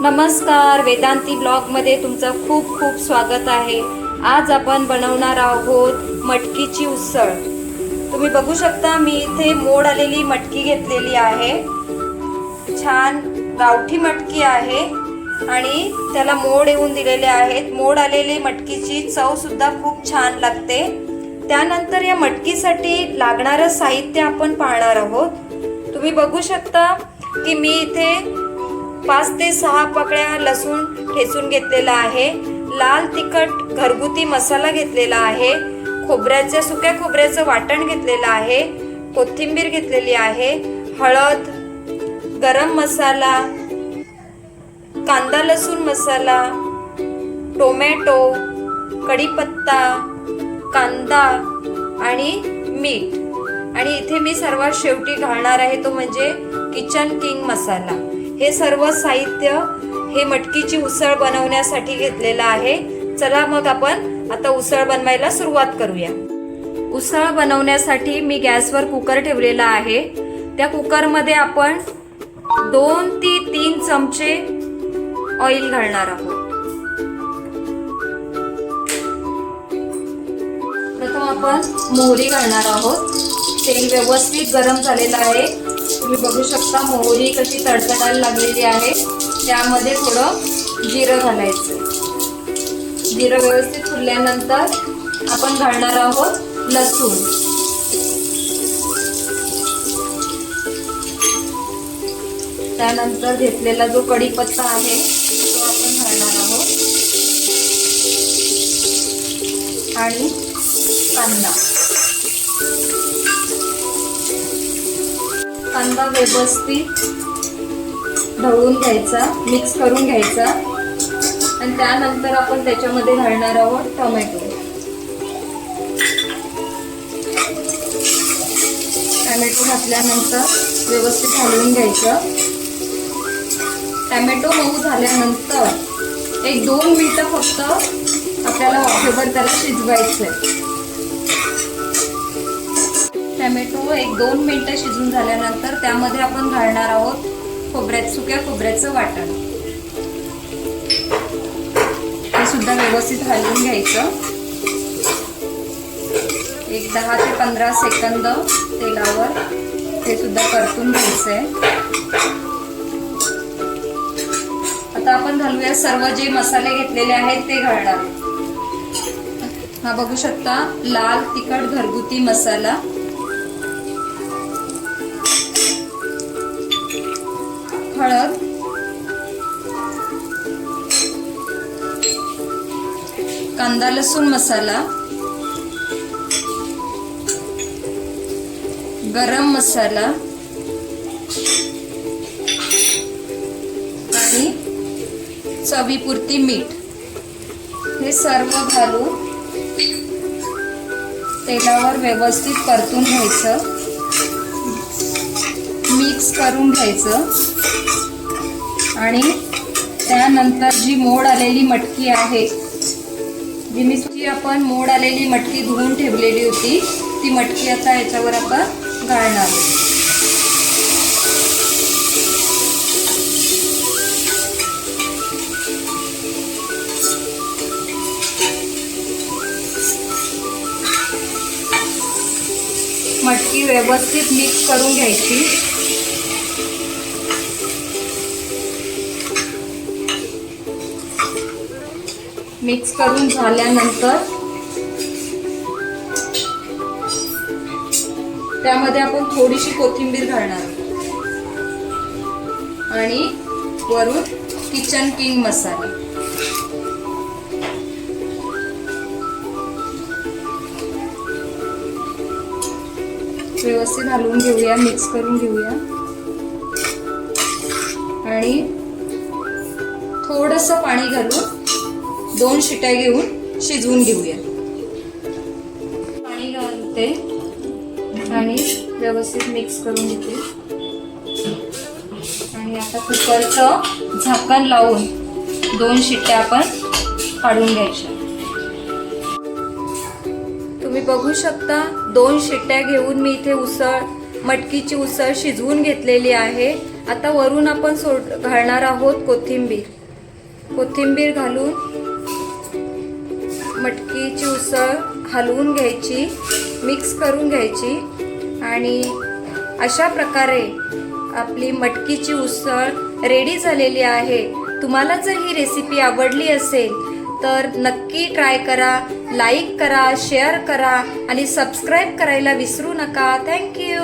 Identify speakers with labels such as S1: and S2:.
S1: नमस्कार वेदांती ब्लॉगमध्ये तुमचं खूप खूप स्वागत आहे. आज आपण बनवणार आहोत मटकीची उसळ. तुम्ही बघू शकता मी इथे मोड आलेली मटकी घेतलेली आहे. छान गावठी मटकी आहे आणि त्याला मोड येऊन दिलेले आहेत. मोड आलेली मटकीची चवसुद्धा खूप छान लागते. त्यानंतर या मटकीसाठी लागणारं साहित्य आपण पाहणार आहोत. तुम्ही बघू शकता की मी इथे पाच ते सहा पकड्या लसूण ठेचून घेतलेला आहे. लाल तिखट घरगुती मसाला घेतलेला आहे. खोबऱ्याच्या सुक्या खोबऱ्याचं वाटण घेतलेलं आहे. कोथिंबीर घेतलेली आहे. हळद गरम मसाला कांदा लसूण मसाला टोमॅटो कढीपत्ता कांदा आणि मीठ. आणि इथे मी सर्वात शेवटी घालणार आहे तो म्हणजे किचन किंग मसाला. हे सर्व साहित्य हे मटकीची उसळ बनवण्यासाठी घेतलेलं आहे. चला मग आपण आता उसळ बनवायला सुरुवात करूया. उसळ बनवण्यासाठी मी गॅसवर कुकर ठेवलेला आहे. त्या कुकरमध्ये आपण दोन ते तीन चमचे ऑइल घालणार आहोत. प्रथम आपण मोहरी घालणार आहोत. तेल व्यवस्थित गरम झालेलं आहे. तुम्ही बघू शकता मोहरी कशी तडतडायला लागलेली आहे. त्यामध्ये थोडं जिरं घालायचं. जिरं व्यवस्थित फुलल्यानंतर आपण घालणार आहोत लसूण. त्यानंतर घेतलेला जो कढीपत्ता आहे तो आपण घालणार आहोत. आणि कांदा. कांदा व्यवस्थित ढवळून घ्यायचा मिक्स करून घ्यायचा. आणि त्यानंतर आपण त्याच्यामध्ये घालणार आहोत टोमॅटो. टॅमॅटो घातल्यानंतर व्यवस्थित घालून घ्यायचं. टॅमॅटो मऊ झाल्यानंतर एक दोन मिनटं फक्त आपल्याला वाफेवर त्याला शिजवायचं आहे टमॅटो एक दोन मिनटं शिजून झाल्यानंतर त्यामध्ये आपण घालणार आहोत खोबऱ्यात सुक्या खोबऱ्याचं वाटण. हे सुद्धा व्यवस्थित हलवून घ्यायचं. एक दहा ते पंधरा सेकंद तेलावर ते सुद्धा परतून घ्यायचं आहे आता आपण घालूया सर्व जे मसाले घेतलेले आहेत ते घालणार. हा बघू शकता लाल तिखट घरगुती मसाला. हळद. कांदा लसूण मसाला. गरम मसाला. आणि चवीपुरती मीठ. हे सर्व घालून तेलावर व्यवस्थित परतून घ्यायचं. मिक्स करून घ्यायचं आणि त्यानंतर जी मोड आलेली मटकी आहे जी मी जी आपण मोड आलेली मटकी धुवून ठेवलेली होती ती मटकी आता याच्यावर आपण घालणार आहोत. मटकी व्यवस्थित मिक्स करून घ्यायची मिक्स करून झाल्यानंतर त्यामध्ये आपण थोडीशी कोथिंबीर घालणार आणि वरून किचन किंग मसाला. व्यवस्थित घालून घेऊया मिक्स करून घेऊया. आणि थोडंसं पाणी घालून दोन शिट्या घेऊन शिजवून घेऊया. पाणी घालते. आणि व्यवस्थित मिक्स करून घेते. आणि आता कुकरचं झाकण लावून दोन शिट्ट्या आपण काढून घ्यायच्या. तुम्ही बघू शकता दोन शिट्ट्या घेऊन मी इथे उसळ मटकीची उसळ शिजवून घेतलेली आहे. आता वरून आपण सोड घालणार आहोत कोथिंबीर. कोथिंबीर घालून मटकीची उसळ हलवून घ्यायची मिक्स करून घ्यायची आणि अशा प्रकारे आपली मटकीची उसळ रेडी झालेली आहे. तुम्हाला जर ही रेसिपी आवडली असेल तर नक्की ट्राय करा लाईक करा शेअर करा आणि सबस्क्राईब करायला विसरू नका. थँक्यू